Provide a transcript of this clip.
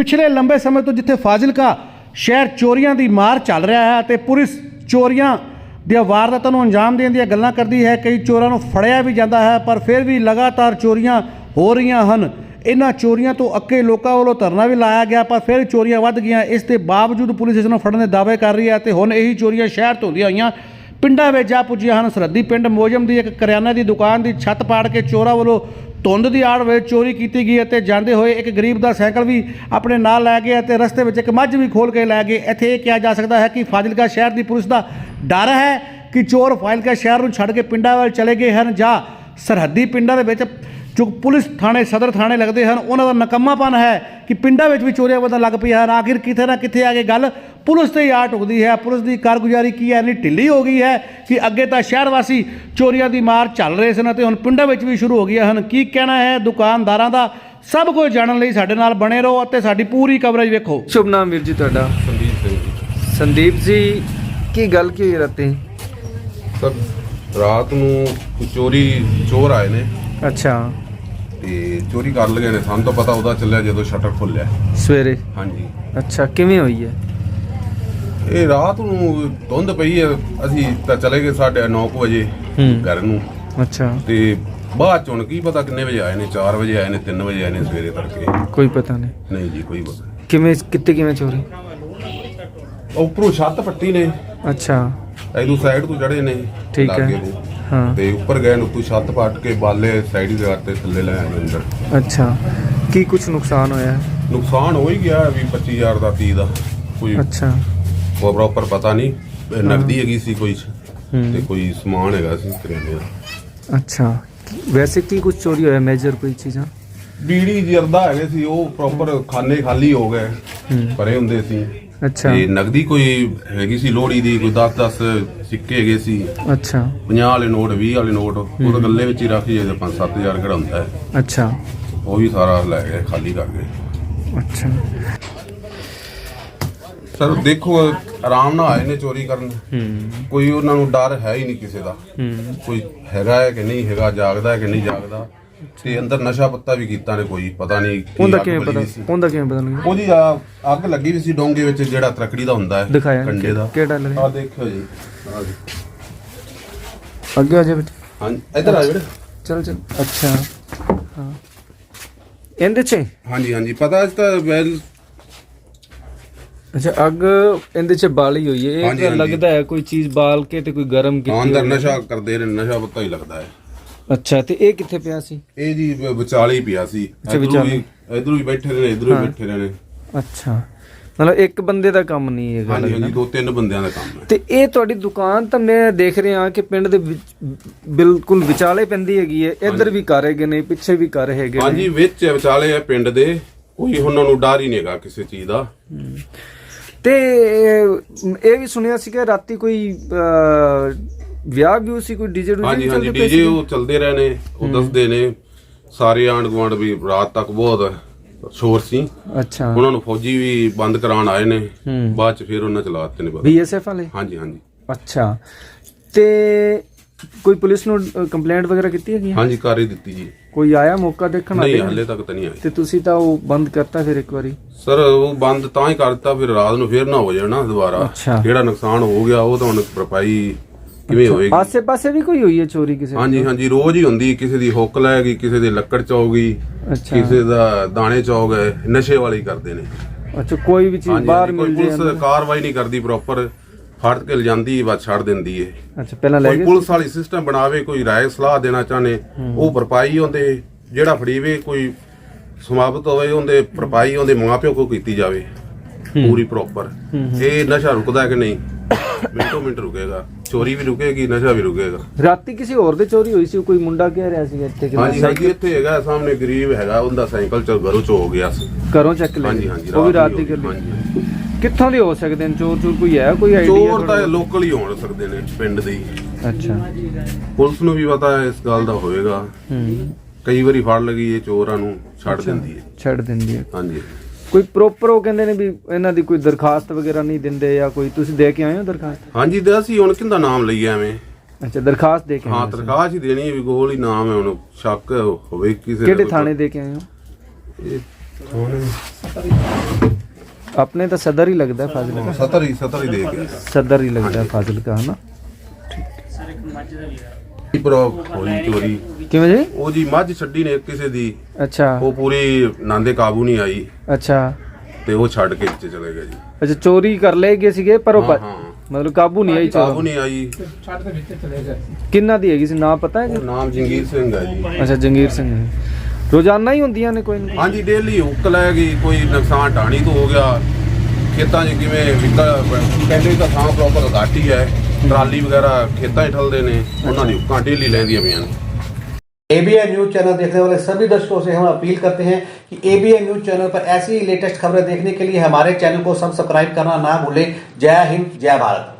ਪਿਛਲੇ ਲੰਬੇ ਸਮੇਂ ਤੋਂ ਜਿੱਥੇ ਫਾਜ਼ਿਲਕਾ ਸ਼ਹਿਰ ਚੋਰੀਆਂ ਦੀ ਮਾਰ ਚੱਲ ਰਿਹਾ ਹੈ ਤੇ ਪੁਲਿਸ ਚੋਰੀਆਂ ਦੀਆਂ ਵਾਰਦਾਤਾਂ ਨੂੰ ਅੰਜਾਮ ਦੇਣ ਦੀਆਂ ਗੱਲਾਂ ਕਰਦੀ ਹੈ, ਕਈ ਚੋਰਾਂ ਨੂੰ ਫੜਿਆ ਵੀ ਜਾਂਦਾ ਹੈ, ਪਰ ਫਿਰ ਵੀ ਲਗਾਤਾਰ ਚੋਰੀਆਂ ਹੋ ਰਹੀਆਂ ਹਨ। ਇਹਨਾਂ ਚੋਰੀਆਂ ਤੋਂ ਅੱਕੇ ਲੋਕਾਂ ਵੱਲੋਂ ਧਰਨਾ ਵੀ ਲਾਇਆ ਗਿਆ, ਪਰ ਫਿਰ ਚੋਰੀਆਂ ਵੱਧ ਗਈਆਂ। ਇਸ ਦੇ ਬਾਵਜੂਦ ਪੁਲਿਸ ਇਸ ਨੂੰ ਫੜਨ ਦੇ ਦਾਅਵੇ ਕਰ ਰਹੀ ਹੈ ਤੇ ਹੁਣ ਇਹੀ ਚੋਰੀਆਂ ਸ਼ਹਿਰ ਤੋਂ ਹੁੰਦੀਆਂ ਹੋਈਆਂ। ਪਿੰਡਾਂ ਵਿੱਚ ਜਾ ਪੁੱਜੀਆਂ ਹਨ। ਸਰਹੱਦੀ ਪਿੰਡ ਮੋਜਮ ਦੀ ਇੱਕ ਕਰਿਆਨਾ ਦੀ ਦੁਕਾਨ ਦੀ ਛੱਤ ਪਾੜ ਕੇ ਚੋਰਾਂ ਵੱਲੋਂ ਧੁੰਦ ਦੀ ਆੜ ਵਿੱਚ ਚੋਰੀ ਕੀਤੀ ਗਈ ਅਤੇ ਜਾਂਦੇ ਹੋਏ ਇੱਕ ਗਰੀਬ ਦਾ ਸਾਈਕਲ ਵੀ ਆਪਣੇ ਨਾਲ ਲੈ ਗਏ ਅਤੇ ਰਸਤੇ ਵਿੱਚ ਇੱਕ ਮੱਝ ਵੀ ਖੋਲ ਕੇ ਲੈ ਗਏ। ਇੱਥੇ ਇਹ ਕਿਹਾ ਜਾ ਸਕਦਾ ਹੈ ਕਿ ਫਾਜ਼ਿਲਕਾ ਸ਼ਹਿਰ ਦੀ ਪੁਲਿਸ ਦਾ ਡਰ ਹੈ ਕਿ ਚੋਰ ਫਾਜ਼ਿਲਕਾ ਸ਼ਹਿਰ ਨੂੰ ਛੱਡ ਕੇ ਪਿੰਡਾਂ ਵੱਲ ਚਲੇ ਗਏ ਹਨ ਜਾਂ ਸਰਹੱਦੀ ਪਿੰਡਾਂ ਦੇ ਵਿੱਚ ਜੋ ਪੁਲਿਸ ਥਾਣੇ ਸਦਰ ਥਾਣੇ ਲੱਗਦੇ ਹਨ ਉਹਨਾਂ ਦਾ ਨਕੰਮਾਪਨ ਹੈ ਕਿ ਪਿੰਡਾਂ ਵਿੱਚ ਵੀ ਚੋਰੀਆਂ ਵਧਣ ਲੱਗ ਪਈਆਂ ਹਨ। ਆਖਿਰ ਕਿਤੇ ਨਾ ਕਿਤੇ ਆ ਕੇ ਗੱਲ ਪੁਲਿਸ ਤੇ ਹੀ ਆ ਟੁਕਦੀ ਹੈ। ਪੁਲਿਸ ਦੀ ਕਾਰਗੁਜ਼ਾਰੀ ਕੀ ਹੈ? ਇੰਨੀ ਢਿੱਲੀ ਹੋ ਗਈ ਹੈ ਕਿ ਅੱਗੇ ਤਾਂ ਸ਼ਹਿਰ ਵਾਸੀ ਚੋਰੀਆਂ ਦੀ ਮਾਰ ਚੱਲ ਰਹੇ ਸਨ ਅਤੇ ਹੁਣ ਪਿੰਡਾਂ ਵਿੱਚ ਵੀ ਸ਼ੁਰੂ ਹੋ ਗਈਆਂ ਹਨ। ਕੀ ਕਹਿਣਾ ਹੈ ਦੁਕਾਨਦਾਰਾਂ ਦਾ? ਸਭ ਕੁਝ ਜਾਣਨ ਲਈ ਸਾਡੇ ਨਾਲ ਬਣੇ ਰਹੋ ਅਤੇ ਸਾਡੀ ਪੂਰੀ ਕਵਰੇਜ ਵੇਖੋ। ਸ਼ੁਭ ਨਾਮ ਵੀਰ ਜੀ ਤੁਹਾਡਾ। ਸੰਦੀਪ ਸਿੰਘ ਜੀ। ਸੰਦੀਪ ਜੀ ਕੀ ਗੱਲ ਕੀ ਹੋਈ ਰਾਤੀ? ਸਰ ਰਾਤ ਨੂੰ ਚੋਰੀ ਚੋਰ ਆਏ ਨੇ। ਅੱਛਾ। ਤੇ ਚੋਰੀ ਕਰ ਲਏ ਨੇ ਸਾਨੂੰ ਤਾਂ ਪਤਾ ਉਹਦਾ ਚੱਲਿਆ ਜਦੋਂ ਸ਼ਟਰ ਖੁੱਲਿਆ ਸਵੇਰੇ? ਹਾਂਜੀ। ਅੱਛਾ ਕਿਵੇਂ ਹੋਈ ਹੈ? ਇਹ ਰਾਤ ਨੂੰ ਧੁੰਦ ਪਈ ਹੈ ਅਸੀਂ ਤਾਂ ਚਲੇ ਗਏ ਸਾਡੇ 9 ਵਜੇ ਹੂੰ। ਘਰ ਨੂੰ। ਅੱਛਾ। ਤੇ ਬਾਅਦ ਚੋਂ ਕੀ ਪਤਾ ਕਿੰਨੇ ਵਜੇ ਆਏ ਨੇ 4 ਵਜੇ ਆਏ ਨੇ 3 ਵਜੇ ਆਏ ਨੇ ਸਵੇਰੇ ਤੜਕੇ। ਕੋਈ ਪਤਾ ਨਹੀਂ। ਨਹੀਂ ਜੀ ਕੋਈ ਪਤਾ। ਕਿਵੇਂ ਕਿੱਥੇ ਕਿਵੇਂ ਚੋਰੀ? ਉੱਪਰੋਂ ਛੱਤ ਪੱਟੀ ਨੇ। ਅੱਛਾ। ਐਦੂ ਸਾਈਡ ਤੋਂ ਚੜੇ ਨੇ। ਠੀਕ ਹੈ। ਲਾਗੇ। ਹਾਂ। ਤੇ ਉੱਪਰ ਗਏ ਨੂੰ ਉੱਤੋਂ ਛੱਤ ਪੱਟ ਕੇ ਬਾਲੇ ਸਾਈਡ ਦੇ ਤੇ ਥੱਲੇ ਲੈ ਆਏ ਅੰਦਰ। ਅੱਛਾ। ਕੀ ਕੁਝ ਨੁਕਸਾਨ ਹੋਇਆ? ਹੈ? ਨੁਕਸਾਨ ਹੋ ਹੀ ਗਿਆ ਵੀ 25000 ਦਾ 30 ਦਾ ਕੋਈ ਅੱਛਾ। ਉਹ ਪ੍ਰੋਪਰ ਪਤਾ ਨਹੀਂ ਇਹ ਨਗਦੀ ਹੈਗੀ ਸੀ ਕੋਈ। ਹੂੰ। ਤੇ ਕੋਈ ਸਮਾਨ ਹੈਗਾ ਸੀ ਕਰਿਆਨੇ ਦਾ। ਅੱਛਾ। ਵੈਸੇ ਕੀ ਕੁਝ ਚੋਰੀ ਹੋਇਆ ਮੇਜਰ ਕੋਈ ਚੀਜ਼ਾਂ? ਬੀੜੀ ਜਰਦਾ ਹੈਗੇ ਸੀ ਉਹ ਪ੍ਰੋਪਰ ਖਾਨੇ ਖਾਲੀ ਹੋ ਗਏ। ਹੂੰ। ਭਰੇ ਹੁੰਦੇ ਸੀ। ਅੱਛਾ। ਤੇ ਨਗਦੀ ਕੋਈ ਹੈਗੀ ਸੀ ਲੋਹੜੀ ਦੀ ਕੋਈ 10 10 ਸਿੱਕੇ ਹੈਗੇ ਸੀ। ਅੱਛਾ। 50 ਵਾਲੇ ਨੋਟ 20 ਵਾਲੇ ਨੋਟ ਉਹ ਤਾਂ ਗੱਲੇ ਵਿੱਚ ਹੀ ਰੱਖ ਜੇ 5-7000 ਕਿਹੜਾ ਹੁੰਦਾ ਹੈ। ਅੱਛਾ। ਉਹ ਵੀ ਸਾਰਾ ਲੈ ਗਏ ਖਾਲੀ ਕਰ ਗਏ ਅੱਛਾ। ਸਰ ਦੇਖੋ ਆਰਾਮ ਨਾਲ ਆਏ ਨੇ ਚੋਰੀ ਕਰਨ। ਹੂੰ। ਕੋਈ ਉਹਨਾਂ ਨੂੰ ਡਰ ਹੈ ਹੀ ਨਹੀਂ ਕਿਸੇ ਦਾ। ਹੂੰ। ਕੋਈ ਹੈਗਾ ਹੈ ਕਿ ਨਹੀਂ ਹੈਗਾ ਜਾਗਦਾ ਹੈ ਕਿ ਨਹੀਂ ਜਾਗਦਾ। ਤੇ ਅੰਦਰ ਨਸ਼ਾ ਪੱਤਾ ਵੀ ਕੀਤਾ ਨੇ ਕੋਈ ਪਤਾ ਨਹੀਂ ਕੀ ਉਹਦਾ ਅੱਗ ਕਿਵੇਂ ਬਲੀ ਪਤਾ ਸੀ। ਉਹਦਾ ਕਿਵੇਂ ਪਤਾ ਲੱਗਿਆ? ਉਹਦੀ ਆ- ਅੱਗ ਲੱਗੀ ਵੀ ਸੀ ਡੋਂਗੇ ਵਿੱਚ ਜਿਹੜਾ ਤਰਕੜੀ ਦਾ ਹੁੰਦਾ ਹੈ ਦਿਖਾਇਆ। ਕੰਡੇ ਦਾ। ਕਿਹੜਾ ਲੱਗਿਆ ਆ ਦੇਖਿਓ ਜੀ। ਆਹ ਜੀ। ਅੱਗੇ ਆ ਜਾ ਬੇਟਾ। ਹਾਂਜੀ ਇੱਧਰ ਆ ਜਿਹੜੇ ਚਲ ਚਲ। ਅੱਛਾ। ਹਾਂ। ਇਹਦੇ ਚ? ਹਾਂਜੀ ਹਾਂਜੀ। ਪਤਾ ਅੱਜ ਤਾਂ ਵੈਲ ਅੱਛਾ ਅੱਗ ਇਹਦੇ ਚ ਬਾਲੀ ਹੋਈ ਹੈ। ਇਹ ਹਾਂਜੀ, ਤਾਂ ਹਾਂਜੀ। ਲੱਗਦਾ ਹੈ ਕੋਈ ਚੀਜ਼ ਬਾਲ ਕੇ ਤੇ ਕੋਈ ਗਰਮ ਹਾਂ, ਕੀਤੀ ਅੰਦਰ ਹੋਈ। ਨਸ਼ਾ ਕਰਦੇ ਨੇ ਨਸ਼ਾ ਪੱਤਾ ਹੀ ਲੱਗਦਾ ਹੈ। ਅੱਛਾ ਤੇ ਇਹ ਕਿੱਥੇ ਪਿਆ ਸੀ? ਇਹ ਜੀ ਵ- ਵਿਚਾਲੇ ਹੀ ਪਿਆ ਸੀ। ਅੱਛਾ, ਇੱਧਰੋਂ ਵਿਚਾਲੇ। ਵੀ ਇਧਰੋਂ ਵੀ ਬੈਠੇ ਰਹੇ ਇਧਰੋਂ ਹਾਂ। ਵੀ ਬੈਠੇ ਰਹੇ। ਅੱਛਾ। ਮਤਲਬ ਇੱਕ ਬੰਦੇ ਦਾ ਕੰਮ ਨਹੀਂ ਹੈਗਾ ਹਾਂਜੀ। ਹਾਂਜੀ ਦੋ ਤਿੰਨ ਬੰਦਿਆਂ ਦਾ ਕੰਮ ਹੈ। ਤੇ ਇਹ ਤੁਹਾਡੀ ਦੁਕਾਨ ਤਾਂ ਮੈਂ ਦੇਖ ਰਿਹਾ ਕਿ ਪਿੰਡ ਦੇ ਵਿੱਚ ਬਿਲਕੁਲ ਵਿਚਾਲੇ ਪੈਂਦੀ ਹੈਗੀ ਹੈ। ਇੱਧਰ ਵੀ ਘਰ ਹੈਗੇ ਨੇ ਪਿੱਛੇ ਵੀ ਘਰ ਹੈਗੇ ਨੇ। ਹਾਂਜੀ ਵਿੱਚ ਹੈ, ਵਿਚਾਲੇ ਹੈ ਪਿੰਡ ਦੇ। ਕੋਈ ਉਹਨਾਂ ਨੂੰ ਡਰ ਹੀ ਨਹੀਂ ਹੈਗਾ ਕਿਸੇ ਚੀਜ਼ ਦਾ। ਤੇ ਇਹ ਵੀ ਸੁਣਿਆ ਸੀ ਕਿ ਰਾਤੀ ਕੋਈ ਅਹ, ਵਿਆਹ ਵੀ ਸੀ ਕੋਈ ਡੀਜੇ ਹਾਂਜੀ ਹਾਂਜੀ ਡੀਜੇ ਉਹ ਚੱਲਦੇ ਰਹੇ ਨੇ ਉਹ ਦੱਸਦੇ ਨੇ ਸਾਰੇ ਆਂਢ ਗੁਆਂਢ ਵੀ ਰਾਤ ਤੱਕ ਬਹੁਤ ਸ਼ੋਰ ਸੀ। ਅੱਛਾ। ਉਹਨਾਂ ਨੂੰ ਫੌਜੀ ਵੀ ਬੰਦ ਕਰਾਉਣ ਆਏ ਨੇ। ਬਾਅਦ ਚ ਫਿਰ ਉਹਨਾਂ ਚਲਾ ਦਿੱਤੇ ਨੇ। ਬੀਐਸਐਫ ਵਾਲੇ? ਹਾਂਜੀ ਹਾਂਜੀ। ਅੱਛਾ। ਤੇ ਕੋਈ ਪੁਲਿਸ ਨੂੰ ਕੰਪਲੇਂਟ ਵਗੈਰਾ ਕੀਤੀ ਹੈਗੀ? ਹਾਂਜੀ ਕਰ ਹੀ ਦਿੱਤੀ ਜੀ। ਕੋਈ ਆਇਆ ਮੌਕਾ ਦੇਖਣ ਨਹੀਂ ਆਇਆ ਹਾਲੇ ਤੱਕ ਤਾਂ ਨਹੀਂ ਆਈ ਤੇ ਤੁਸੀਂ ਤਾਂ ਉਹ ਬੰਦ ਕਰਤਾ ਫਿਰ ਇੱਕ ਵਾਰੀ? ਸਰ ਉਹ ਬੰਦ ਤਾਂ ਹੀ ਕਰ ਦਿੱਤਾ ਫਿਰ ਰਾਤ ਨੂੰ ਫਿਰ ਨਾ ਹੋ ਜਾਣਾ ਦੁਬਾਰਾ। ਜਿਹੜਾ ਨੁਕਸਾਨ ਹੋ ਗਿਆ ਉਹ ਤਾਂ ਹੁਣ ਭਰਪਾਈ ਕਿਵੇਂ ਹੋਏਗੀ? ਆਸੇ ਪਾਸੇ ਵੀ ਕੋਈ ਹੋਈ ਹੈ ਚੋਰੀ ਕਿਸੇ ਦੀ? ਹਾਂਜੀ ਹਾਂਜੀ ਰੋਜ਼ ਹੀ ਹੁੰਦੀ ਕਿਸੇ ਦੀ ਹੁੱਕ ਲੈ ਗਈ ਕਿਸੇ ਦੀ ਲੱਕੜ ਚੌ ਗਈ ਅੱਛਾ। ਕਿਸੇ ਦਾ ਦਾਣੇ ਚੌ ਗਏ ਨਸ਼ੇ ਵਾਲੇ ਹੀ ਕਰਦੇ ਨੇ। ਅੱਛਾ ਕੋਈ ਵੀ ਚੀਜ਼ ਹਾਂਜੀ ਬਾਹਰ ਹਾਂਜੀ, ਕੋਈ ਮਿਲ ਜੇ ਪੁਲਿਸ ਕਾਰਵਾਈ ਨਹੀਂ ਕਰਦੀ ਪ੍ਰੋਪਰ ਫੜ ਕੇ ਲਿਜਾਂਦੀ ਬਸ ਛੱਡ ਦਿੰਦੀ ਏ ਅੱਛਾ ਪਹਿਲਾਂ ਲੈ ਕੋਈ ਗਏ ਪੁਲਿਸ ਵਾਲੀ ਸਿਸਟਮ ਬਣਾਵੇ ਕੋਈ ਰਾਏ ਸਲਾਹ ਦੇਣਾ ਚਾਹਨੇ ਉਹ ਭਰਪਾਈ ਹੁੰਦੇ ਜਿਹੜਾ ਫੜੀਵੇ ਕੋਈ ਸਮਾਪਤ ਹੋਵੇ ਉਹਦੇ ਭਰਪਾਈ ਉਹਦੇ ਮਾਪਿਓ ਕੋ ਕੀਤੀ ਜਾਵੇ। ਪੂਰੀ ਪ੍ਰੋਪਰ ਇਹ ਨਸ਼ਾ ਰੁਕਦਾ ਕਿ ਨਹੀਂ? ਮਿੰਟੋ ਮਿੰਟ ਰੁਕੇਗਾ। ਚੋਰੀ ਵੀ ਰੁਕੇਗੀ ਨਸ਼ਾ ਵੀ ਰੁਕੇਗਾ ਰਾਤੀ ਕਿਸੇ ਹੋਰ ਦੇ ਚੋਰੀ ਹੋਈ ਸੀ ਕੋਈ ਮੁੰਡਾ ਕਹਿ ਰਿਹਾ ਸੀ ਇੱਥੇ ਕਿ ਹਾਂਜੀ ਹਾਂਜੀ ਇੱਥੇ ਹੈਗਾ ਸਾਹਮਣੇ ਗਰੀਬ ਹੈਗਾ ਉਹਦਾ ਸਾਈਕਲ ਚ ਘਰੋਂ ਚ ਹੋ ਗਿਆ। ਸੀ ਘਰੋਂ ਚੱਕ ਲੈ ਹਾਂਜੀ ਉਹ ਵੀ ਰਾਤ ਦੀ ਗੱਲ। ਹਾਂਜੀ ਕਿੱਥੋਂ ਦੇ ਹੋ ਸਕਦੇ ਨੇ? ਚੋਰ ਚੋਰ ਕੋਈ ਹੈ ਕੋਈ ਆਈਡੀਆ ਚੋਰ ਤਾਂ ਲੋਕਲ ਹੀ ਹੋਣ ਸਕਦੇ ਨੇ ਪਿੰਡ ਦੇ ਹੀ। ਅੱਛਾ। ਪੁਲਿਸ ਨੂੰ ਵੀ ਪਤਾ ਹੈ ਇਸ ਗੱਲ ਦਾ ਹੋਏਗਾ। ਹੂੰ। ਕਈ ਵਾਰੀ ਫੜ ਲਗੀ ਇਹ ਚੋਰਾਂ ਨੂੰ ਛੱਡ ਦਿੰਦੀ ਹੈ। ਛੱਡ ਦਿੰਦੀ ਹੈ। ਹਾਂਜੀ। ਕੋਈ ਪ੍ਰੋਪਰ ਉਹ ਕਹਿੰਦੇ ਨੇ ਵੀ ਇਹਨਾਂ ਦੀ ਕੋਈ ਦਰਖਾਸਤ ਵਗੈਰਾ ਨਹੀਂ ਦਿੰਦੇ ਜਾਂ ਕੋਈ ਤੁਸੀਂ ਦੇ ਕੇ ਆਏ ਹੋ ਦਰਖਾਸਤ? ਹਾਂਜੀ ਤੇ ਅਸੀਂ ਹੁਣ ਕਿੰਦਾ ਨਾਮ ਲਈਏ ਐਵੇਂ? ਅੱਛਾ ਦਰਖਾਸਤ ਦੇ ਕੇ ਆਏ ਹਾਂ ਹੋ। ਤਰਕਾਸ਼ ਹੀ ਦੇਣੀ ਹੈ ਵੀ ਗੋਲ ਹੀ ਨਾਮ ਹੈ ਹੁਣ ਸ਼ੱਕ ਹੋਵੇ ਕਿਸੇ ਦਾ ਕਿਹੜੇ ਥਾਣੇ ਦੇ ਕੇ ਆਏ ਹੋ? ਇਹ ਆਪਣੇ ਤਾਂ ਸਦਰ ਹੀ ਲੱਗਦਾ ਫਾਜ਼ਿਲਕਾ। ਸਤਰ ਹੀ ਸਤਰ ਹੀ ਦੇ ਗਿਆ ਸਦਰ ਹੀ ਲੱਗਦਾ ਫਾਜ਼ਿਲਕਾ ਹਨਾ? ਪਰ ਹੋਈ ਚੋਰੀ। ਕਿਵੇਂ ਜੀ? ਉਹ ਜੀ ਮੱਝ ਛੱਡੀ ਨੇ ਕਿਸੇ ਦੀ। ਅੱਛਾ। ਉਹ ਪੂਰੀ ਨਾਂਦੇ ਕਾਬੂ ਨਹੀਂ ਆਈ। ਅੱਛਾ। ਤੇ ਉਹ ਛੱਡ ਕੇ ਵਿੱਚ ਚਲੇ ਗਿਆ ਜੀ। ਅੱਛਾ ਚੋਰੀ ਕਰ ਲਏ ਗਏ ਸੀਗੇ ਪਰ ਉਹ ਹਾਂ ਮਤਲਬ ਕਾਬੂ ਨਹੀਂ ਆਈ ਕਾਬੂ ਚੋਰ। ਨਹੀਂ ਆਈ। ਕਿੰਨਾ ਦੀ ਹੈਗੀ ਸੀ? ਨਾਂ ਪਤਾ ਹੈ ਉਹ ਨਾਮ ਜੰਗੀਰ ਸਿੰਘ ਹੈ ਜੀ। ਅੱਛਾ ਜੰਗੀਰ ਸਿੰਘ। ਰੋਜ਼ਾਨਾ ਹੀ ਹੁੰਦੀਆਂ ਨੇ ਕੋਈ? ਨਾ ਹਾਂਜੀ ਡੇਲੀ ਹੁੱਕ ਲੈ ਗਈ ਕੋਈ ਨੁਕਸਾਨ ਢਾਣੀ ਤੋਂ ਹੋ ਗਿਆ। ਖੇਤਾਂ 'ਚ ਕਿਵੇਂ ਵਿਕਲ ਕਹਿੰਦੇ ਤਾਂ ਥਾਂ ਪ੍ਰੋਪਰ ਘਾਟੀ ਹੈ। ਟਰਾਲੀ ਵਗੈਰਾ ਖੇਤਾਂ 'ਚ ਠਲਦੇ ਨੇ ਉਹਨਾਂ ਦੀ ਹੁੱਕਾਂ ਡੇਲੀ ਲੈਂਦੀਆਂ ਪਈਆਂ ਨੇ एबीएन न्यूज चैनल देखने वाले सभी दर्शकों से हम अपील करते हैं कि एबीएन न्यूज चैनल पर ऐसी ही लेटेस्ट खबरें देखने के लिए हमारे चैनल को सब्सक्राइब करना ना भूलें जय हिंद जय भारत